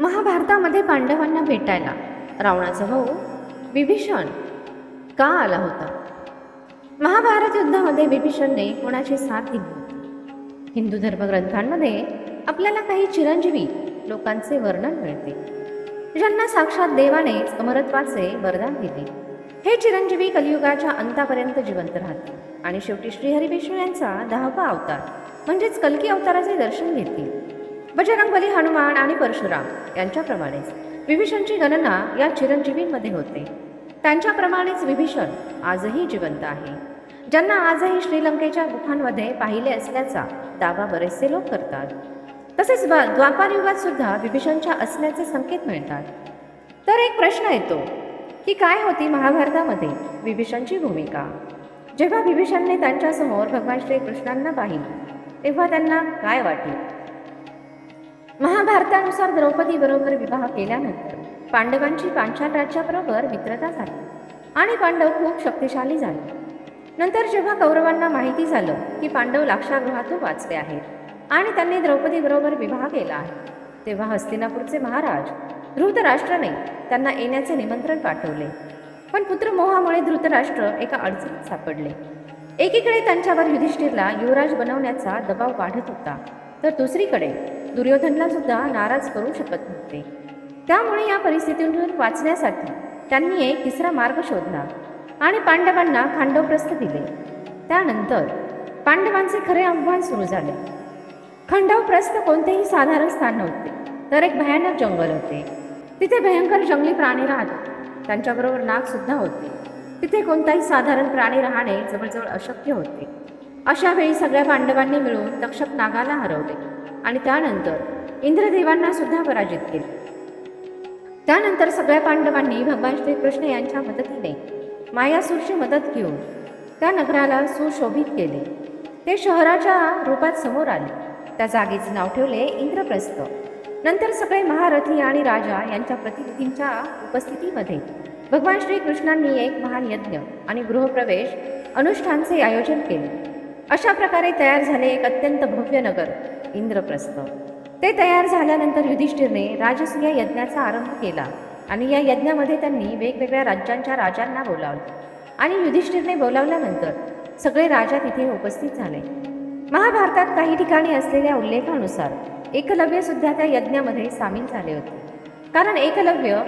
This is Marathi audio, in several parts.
महाभारतामध्ये पांडवांना भेटायला. रावणाचा भाऊ विभीषण का आला होता? महाभारत युद्धामध्ये विभीषणने कोणाची साथ दिली होती? हिंदू धर्मग्रंथांमध्ये आपल्याला काही चिरंजीवी लोकांचे वर्णन मिळते. ज्यांना साक्षात देवानेच अमरत्वाचे वरदान दिले. हे चिरंजीवी कलियुगाच्या अंतापर्यंत जिवंत राहतील आणि शेवटी श्रीहरी विष्णू यांचा दहावा अवतार म्हणजेच कलकी अवताराचे दर्शन घेतील. बजरंगबली हनुमान आणि परशुराम यांच्याप्रमाणेच विभीषणची गणना या चिरंजीवींमध्ये होते. त्यांच्याप्रमाणेच विभीषण आजही जिवंत आहे. ज्यांना आजही श्रीलंकेच्या गुफांमध्ये पाहिले असल्याचा दावा बरेचसे लोक करतात. तसेच द्वापार युगात सुद्धा विभीषणच्या असण्याचे संकेत मिळतात. तर एक प्रश्न येतो की काय होती महाभारतामध्ये विभीषणची भूमिका? जेव्हा विभीषणने त्यांच्यासमोर भगवान श्रीकृष्णांना पाहिले तेव्हा त्यांना काय वाटले? महाभारतानुसार द्रौपदी बरोबर विवाह केल्यानंतर पांडवांची पांचाल राज्याबरोबर मित्रता झाली आणि पांडव खूप शक्तिशाली झाले. नंतर जेव्हा कौरवांना माहिती झालं की पांडव लाक्षागृहातून वाचले आहेत आणि त्यांनी द्रौपदी बरोबर विवाह केला आहे तेव्हा हस्तिनापूरचे महाराज धृतराष्ट्राने त्यांना येण्याचे निमंत्रण पाठवले. पण पुत्रमोहामुळे धृतराष्ट्र एका अडचणीत सापडले. एकीकडे त्यांच्यावर युधिष्ठिरला युवराज बनवण्याचा दबाव वाढत होता तर दुसरीकडे दुर्योधनला सुद्धा नाराज करू शकत नव्हते. त्यामुळे या परिस्थितीतून वाचण्यासाठी त्यांनी एक तिसरा मार्ग शोधला आणि पांडवांना खांडवप्रस्थ दिले. त्यानंतर पांडवांचे खरे आव्हान सुरू झाले. खंडवप्रस्थ कोणतेही साधारण स्थान नव्हते तर एक भयानक जंगल होते. तिथे भयंकर जंगली प्राणी राहत त्यांच्याबरोबर नाग सुद्धा होते. तिथे कोणताही साधारण प्राणी राहणे जवळजवळ अशक्य होते. अशा वेळी सगळ्या पांडवांनी मिळून तक्षक नागाला हरवले आणि त्यानंतर इंद्रदेवांना सुद्धा पराजित केले. त्यानंतर सगळ्या पांडवांनी भगवान श्रीकृष्ण यांच्या मदतीने मायासूरची मदत घेऊन त्या नगराला सुशोभित केले. ते शहराच्या रूपात समोर आले. त्या जागेचे नाव ठेवले इंद्रप्रस्थ. नंतर सगळे महारथी आणि राजा यांच्या प्रतिनिधींच्या उपस्थितीमध्ये भगवान श्रीकृष्णांनी एक महान यज्ञ आणि गृहप्रवेश अनुष्ठानचे आयोजन केले. अशा प्रकारे तयार झाले एक अत्यंत भव्य नगर इंद्रप्रस्थ. ते तयार झाल्यानंतर युधिष्ठिरने राजसूय यज्ञाचा आरंभ केला आणि या यज्ञामध्ये त्यांनी वेगवेगळ्या राज्यांच्या राजांना बोलावले आणि युधिष्ठिरने बोलावल्यानंतर सगळे राजा तिथे उपस्थित झाले. महाभारतात काही ठिकाणी असलेल्या उल्लेखानुसार एकलव्य सुद्धा त्या यज्ञामध्ये सामील झाले होते. कारण एकलव्य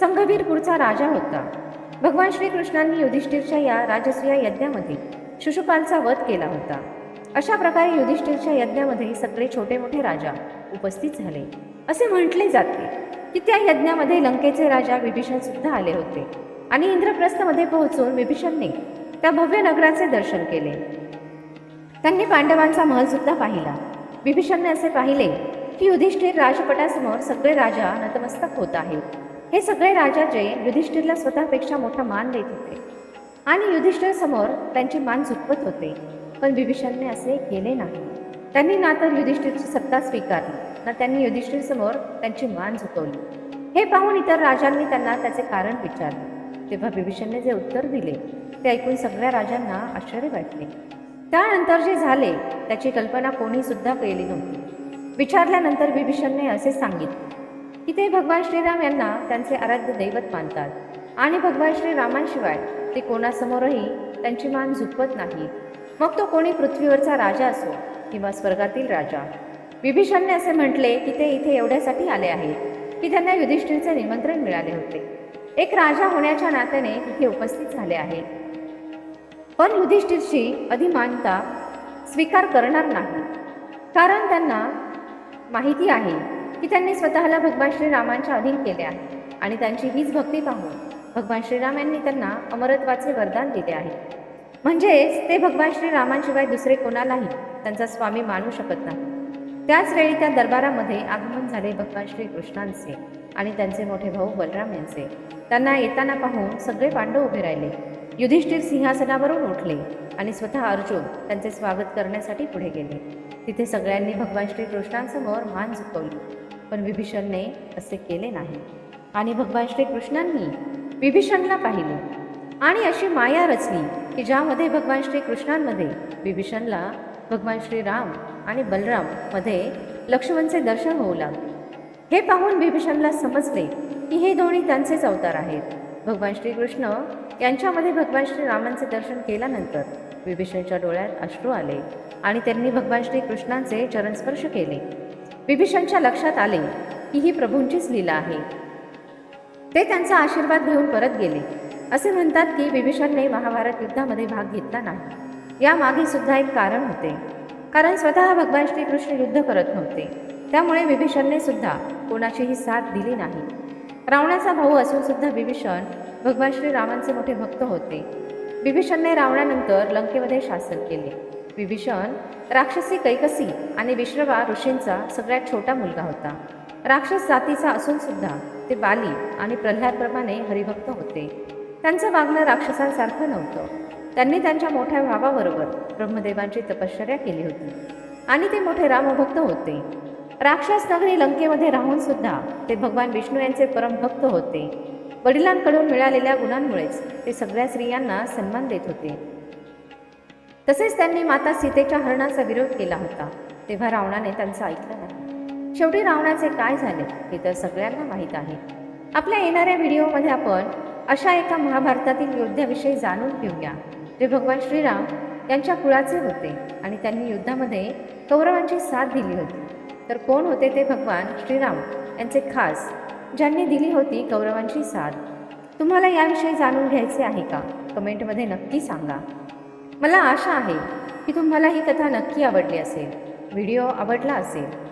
संघवीरपूरचा राजा होता. भगवान श्रीकृष्णांनी युधिष्ठिरच्या या राजसूया यज्ञामध्ये शिशुपालचा वध केला होता. अशा प्रकारे युधिष्ठिरच्या यज्ञामध्ये सगळे छोटे मोठे राजा उपस्थित झाले. असे म्हटले जाते की त्या यज्ञामध्ये लंकेचे राजा विभीषण सुद्धा आले होते आणि इंद्रप्रस्थमध्ये पोहोचून विभीषणने त्या भव्य नगराचे दर्शन केले. त्यांनी पांडवांचा महल सुद्धा पाहिला. विभीषणने असे पाहिले की युधिष्ठिर राजपटासमोर सगळे राजा नतमस्तक होत आहेत. हे सगळे राजा जे युधिष्ठिरला स्वतःपेक्षा मोठा मान देत होते. आणि युधिष्ठिरसमोर त्यांची मान झुकवत होते. पण विभीषणने असे केले नाही. त्यांनी ना तर युधिष्ठिरची सत्ता स्वीकारली ना त्यांनी युधिष्ठिर समोर त्यांची मान झुकवली. हे पाहून इतर राजांनी त्यांना त्याचे कारण विचारले. तेव्हा विभीषणने जे उत्तर दिले ते ऐकून सगळ्या राजांना आश्चर्य वाटले. त्यानंतर जे झाले त्याची कल्पना कोणी सुद्धा केली नव्हती. विचारल्यानंतर विभीषणने असे सांगितले की ते भगवान श्रीराम यांना त्यांचे आराध्य दैवत मानतात आणि भगवान श्रीरामांशिवाय ते कोणासमोरही त्यांची मान झुकवत नाही. मग तो कोणी पृथ्वीवरचा राजा असो किंवा स्वर्गातील राजा. विभीषणने असे म्हटले की ते इथे एवढ्यासाठी आले आहेत की त्यांना युधिष्ठिरचे निमंत्रण मिळाले होते. एक राजा होण्याच्या नात्याने तिथे उपस्थित झाले आहे. पण युधिष्ठिरची अधिमानता स्वीकार करणार नाही. कारण त्यांना माहिती आहे की त्यांनी स्वतःला भगवान श्रीरामांच्या अधीन केले आहे आणि त्यांची हीच भक्ती पाहून भगवान श्रीराम यांनी त्यांना अमरत्वाचे वरदान दिले आहे. म्हणजेच ते भगवान श्रीरामांशिवाय दुसरे कोणालाही त्यांचा स्वामी मानू शकत नाही. त्याच वेळी त्या दरबारामध्ये आगमन झाले भगवान श्रीकृष्णांचे आणि त्यांचे मोठे भाऊ बलराम यांचे. त्यांना येताना पाहून सगळे पांडव उभे राहिले. युधिष्ठिर सिंहासनावरून उठले आणि स्वतः अर्जुन त्यांचे स्वागत करण्यासाठी पुढे गेले. तिथे सगळ्यांनी भगवान श्रीकृष्णांसमोर मान झुकवली पण विभीषणने असे केले नाही. आणि भगवान श्रीकृष्णांनी विभीषणला पाहिले. आणि अशी माया रचली की ज्यामध्ये भगवान श्रीकृष्णांमध्ये विभीषणला भगवान श्रीराम आणि बलराममध्ये लक्ष्मणचे दर्शन होऊ लागले. हे पाहून विभीषणला समजले की हे दोन्ही त्यांचेच अवतार आहेत. भगवान श्रीकृष्ण यांच्यामध्ये भगवान श्रीरामांचे दर्शन केल्यानंतर विभीषणच्या डोळ्यात अश्रू आले आणि त्यांनी भगवान श्रीकृष्णांचे चरणस्पर्श केले. विभीषणच्या लक्षात आले की ही प्रभूंचीच लीला आहे. ते त्यांचा आशीर्वाद घेऊन परत गेले. असे म्हणतात की विभीषणने महाभारत युद्धामध्ये भाग घेतला नाही. यामागे सुद्धा एक कारण होते. कारण स्वतः भगवान श्रीकृष्ण युद्ध करत नव्हते. त्यामुळे विभीषणने सुद्धा कोणाचीही साथ दिली नाही. रावणाचा भाऊ असून सुद्धा विभीषण भगवान श्रीरामांचे मोठे भक्त होते. विभीषणने रावणानंतर लंकेमध्ये शासन केले. विभीषण राक्षसी कैकसी आणि विश्रवा ऋषींचा सगळ्यात छोटा मुलगा होता. राक्षस जातीचा असून सुद्धा ते बाली आणि प्रल्हादप्रमाणे हरिभक्त होते. त्यांचं वागणं राक्षसांसारखं नव्हतं. त्यांनी त्यांच्या मोठ्या भावाबरोबर ब्रह्मदेवांची तपश्चर्या केली होती. आणि ते मोठे रामभक्त होते. राक्षस नगरी लंकेमध्ये राहून सुद्धा ते भगवान विष्णू यांचे परमभक्त होते. वडिलांकडून मिळालेल्या गुणांमुळेच ते सगळ्या स्त्रियांना सन्मान देत होते. तसेच त्यांनी माता सीतेच्या हरणाचा विरोध केला होता तेव्हा रावणाने त्यांचं ऐकलं नाही. शेवटी रावणाचे काय झाले हे तर सगळ्यांना माहीत आहे. आपल्या येणाऱ्या व्हिडिओमध्ये आपण अशा एका महाभारतातील योद्ध्याविषयी जाणून घेऊया. जे भगवान श्रीराम यांच्या कुळाचे होते आणि त्यांनी युद्धामध्ये कौरवांची साथ दिली होती. तर कोण होते ते भगवान श्रीराम यांचे खास ज्यांनी दिली होती कौरवांची साथ? तुम्हाला याविषयी जाणून घ्यायचे आहे का? कमेंटमध्ये नक्की सांगा. मला आशा आहे की तुम्हाला ही कथा नक्की आवडली असेल. व्हिडिओ आवडला असेल